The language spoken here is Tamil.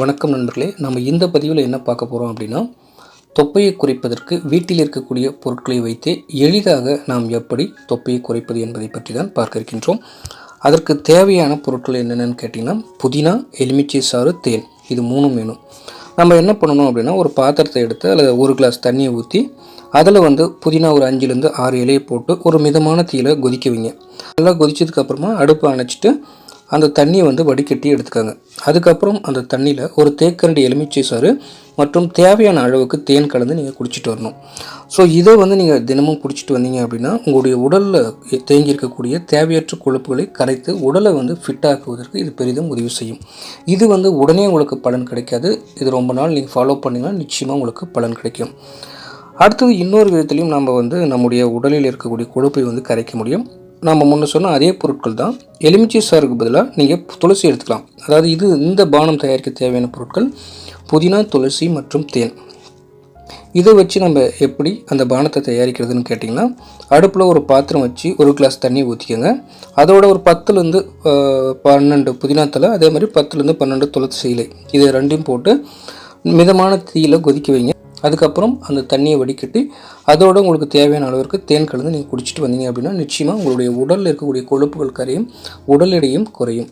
வணக்கம் நண்பர்களே நம்ம இந்த பதிவில் என்ன பார்க்க போகிறோம் அப்படின்னா தொப்பையை குறைப்பதற்கு வீட்டில் இருக்கக்கூடிய பொருட்களை வைத்தே எளிதாக நாம் எப்படி தொப்பையை குறைப்பது என்பதை பற்றி தான் பார்க்க இருக்கின்றோம். அதற்கு தேவையான பொருட்கள் என்னென்னு கேட்டிங்கன்னா புதினா எலுமிச்சை சாறு தேன். இது மூணும் வேணும். நம்ம என்ன பண்ணணும் அப்படின்னா ஒரு பாத்திரத்தை எடுத்து அதில் ஒரு கிளாஸ் தண்ணியை ஊற்றி அதில் வந்து புதினா ஒரு அஞ்சுலேருந்து ஆறு இலையை போட்டு ஒரு மிதமான தீயில கொதிக்க வைங்க. நல்லா கொதிச்சதுக்கப்புறமா அடுப்பை அணைச்சிட்டு அந்த தண்ணியை வந்து வடிகட்டி எடுத்துக்காங்க. அதுக்கப்புறம் அந்த தண்ணியில் ஒரு தேக்கரண்டி எலுமிச்சை சாறு மற்றும் தேவையான அளவுக்கு தேன் கலந்து நீங்கள் குடிச்சிட்டு வரணும். ஸோ இதை வந்து நீங்கள் தினமும் குடிச்சிட்டு வந்தீங்க அப்படின்னா உங்களுடைய உடலில் தேங்கி இருக்கக்கூடிய தேவையற்ற கொழுப்புகளை கரைத்து உடலை வந்து ஃபிட்டாக்குவதற்கு இது பெரிதும் உதவி செய்யும். இது வந்து உடனே உங்களுக்கு பலன் கிடைக்காது. இது ரொம்ப நாள் நீங்கள் ஃபாலோ பண்ணிங்கன்னா நிச்சயமாக உங்களுக்கு பலன் கிடைக்கும். அடுத்தது இன்னொரு விதத்துலையும் நம்ம வந்து நம்முடைய உடலில் இருக்கக்கூடிய கொழுப்பை வந்து கரைக்க முடியும். நம்ம முன்ன சொன்ன அதே பொருட்கள் தான் எலுமிச்சை சாருக்கு பதிலாக நீங்கள் துளசி எடுத்துக்கலாம். அதாவது இது இந்த பானம் தயாரிக்க தேவையான பொருட்கள். புதினா துளசி மற்றும் தேன். இதை வச்சு நம்ம எப்படி அந்த பானத்தை தயாரிக்கிறதுன்னு கேட்டிங்கன்னா அடுப்பில் ஒரு பாத்திரம் வச்சு ஒரு கிளாஸ் தண்ணி ஊற்றிக்கோங்க அதோட ஒரு பத்துலேருந்து பன்னெண்டு புதினா தலை அதே மாதிரி பத்துலேருந்து பன்னெண்டு துளசி இலை. இது ரெண்டையும் போட்டு மிதமான தீயில் கொதிக்க வைங்க. அதுக்கப்புறம் அந்த தண்ணியை வடிக்கட்டி அதோட உங்களுக்கு தேவையான அளவிற்கு தேன் கலந்து நீங்கள் குடிச்சிட்டு வந்தீங்க அப்படின்னா நிச்சயமாக உங்களுடைய உடலில் இருக்கக்கூடிய கொழுப்புகள் கரையும் உடல் எடையும் குறையும்.